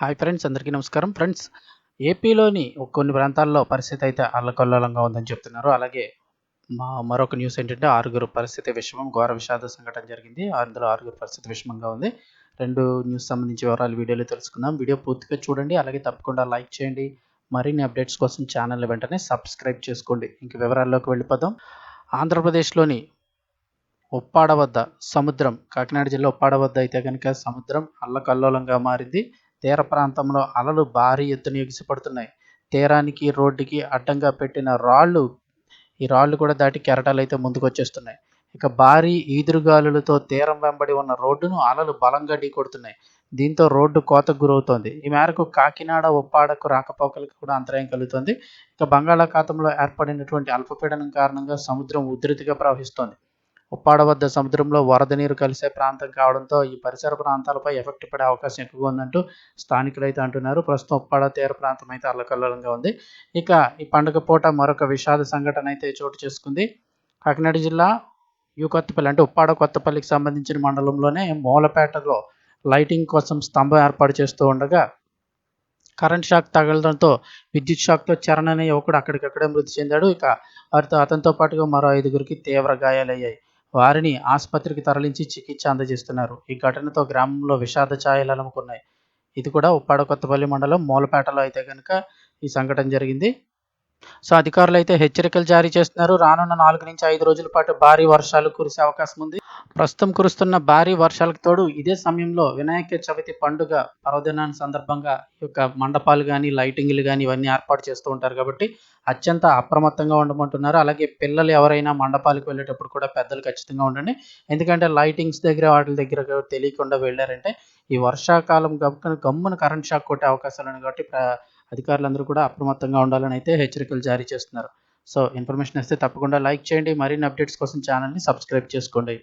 Hi friends అందరికీ నమస్కారం. Friends ఏపీలోని కొన్ని ప్రాంతాల్లో పరిస్థితి అయితే అల్లకల్లోలంగా ఉందని చెప్తున్నారు. అలాగే మా మరొక న్యూస్ ఏంటంటే ఆరుగురు పరిస్థితి విషమం ఘోర విషాద సంఘటన జరిగింది. అందులో ఆరుగురు పరిస్థితి విషమంగా ఉంది. రెండు న్యూస్ సంబంధించి వివరాలు వీడియోలో తెలుసుకుందాం. వీడియో పూర్తిగా చూడండి. అలాగే తప్పకుండా లైక్ చేయండి. మరిన్ని అప్డేట్స్ కోసం ఛానల్ వెంటనే సబ్స్క్రైబ్ చేసుకోండి. ఇంక వివరాల్లోకి వెళ్ళిపోదాం. ఆంధ్రప్రదేశ్లోని ఉప్పాడ వద్ద సముద్రం కాకినాడ జిల్లా ఉప్పాడ వద్ద అయితే కనుక సముద్రం అల్లకల్లోలంగా మారింది. తీర ప్రాంతంలో అలలు భారీ ఎత్తున ఎగిసిపడుతున్నాయి. తీరానికి రోడ్డుకి అడ్డంగా పెట్టిన రాళ్ళు ఈ రాళ్ళు కూడా దాటి కెరటాలు అయితే ముందుకు వచ్చేస్తున్నాయి ఇక భారీ ఈదురుగాలులతో తీరం వెంబడి ఉన్న రోడ్డును అలలు బలంగా ఢీకొడుతున్నాయి. దీంతో రోడ్డు కోతకు గురవుతోంది. ఈ మేరకు కాకినాడ ఉప్పాడకు రాకపోకలకు కూడా అంతరాయం కలుగుతోంది. ఇక బంగాళాఖాతంలో ఏర్పడినటువంటి అల్పపీడనం కారణంగా సముద్రం ఉధృతిగా ప్రవహిస్తోంది. ఉప్పాడ వద్ద సముద్రంలో వరద నీరు కలిసే ప్రాంతం కావడంతో ఈ పరిసర ప్రాంతాలపై ఎఫెక్ట్ పడే అవకాశం ఎక్కువగా ఉందంటూ స్థానికులు అయితే అంటున్నారు. ప్రస్తుతం ఉప్పాడ తీర ప్రాంతం అయితే అల్లకల్లోలంగా ఉంది. ఇక ఈ పండుగ పూట మరొక విషాద సంఘటన అయితే చోటు చేసుకుంది. కాకినాడ జిల్లా యూ కొత్తపల్లి అంటే ఉప్పాడ కొత్తపల్లికి సంబంధించిన మండలంలోనే మూలపేటలో లైటింగ్ కోసం స్తంభం ఏర్పాటు చేస్తూ ఉండగా కరెంట్ షాక్ తగలడంతో విద్యుత్ షాక్తో చరణ్ అనే యువకుడు అక్కడికక్కడే మృతి చెందాడు. ఇక వారితో అతనితో పాటుగా మరో ఐదుగురికి తీవ్ర గాయాలయ్యాయి. వారిని ఆసుపత్రికి తరలించి చికిత్స అందజేస్తున్నారు. ఈ ఘటనతో గ్రామంలో విషాద ఛాయలు అలముకున్నాయి. ఇది కూడా ఉప్పాడ కొత్తపల్లి మండలం మూలపేటలో అయితే కనుక ఈ సంఘటన జరిగింది. సో అధికారులు అయితే హెచ్చరికలు జారీ చేస్తున్నారు. రానున్న నాలుగు నుంచి ఐదు రోజుల పాటు భారీ వర్షాలు కురిసే అవకాశం ఉంది. ప్రస్తుతం కురుస్తున్న భారీ వర్షాలకు తోడు ఇదే సమయంలో వినాయక చవితి పండుగ పర్వదినాన్ని సందర్భంగా ఈ యొక్క మండపాలు కానీ లైటింగ్లు కానీ ఇవన్నీ ఏర్పాటు చేస్తూ ఉంటారు కాబట్టి అత్యంత అప్రమత్తంగా ఉండమంటున్నారు. అలాగే పిల్లలు ఎవరైనా మండపాలకు వెళ్ళేటప్పుడు కూడా పెద్దలు ఖచ్చితంగా ఉండండి. ఎందుకంటే లైటింగ్స్ దగ్గర వాటి దగ్గర తెలియకుండా వెళ్ళారంటే ఈ వర్షాకాలం గమ్మున గమ్మున కరెంట్ షాక్ కొట్టే అవకాశాలు ఉన్నాయి కాబట్టి అధికారులందరూ కూడా అప్రమత్తంగా ఉండాలని అయితే హెచ్చరికలు జారీ చేస్తున్నారు. సో ఇన్ఫర్మేషన్ వస్తే తప్పకుండా లైక్ చేయండి. మరిన్ని అప్డేట్స్ కోసం ఛానల్ని సబ్స్క్రైబ్ చేసుకోండి.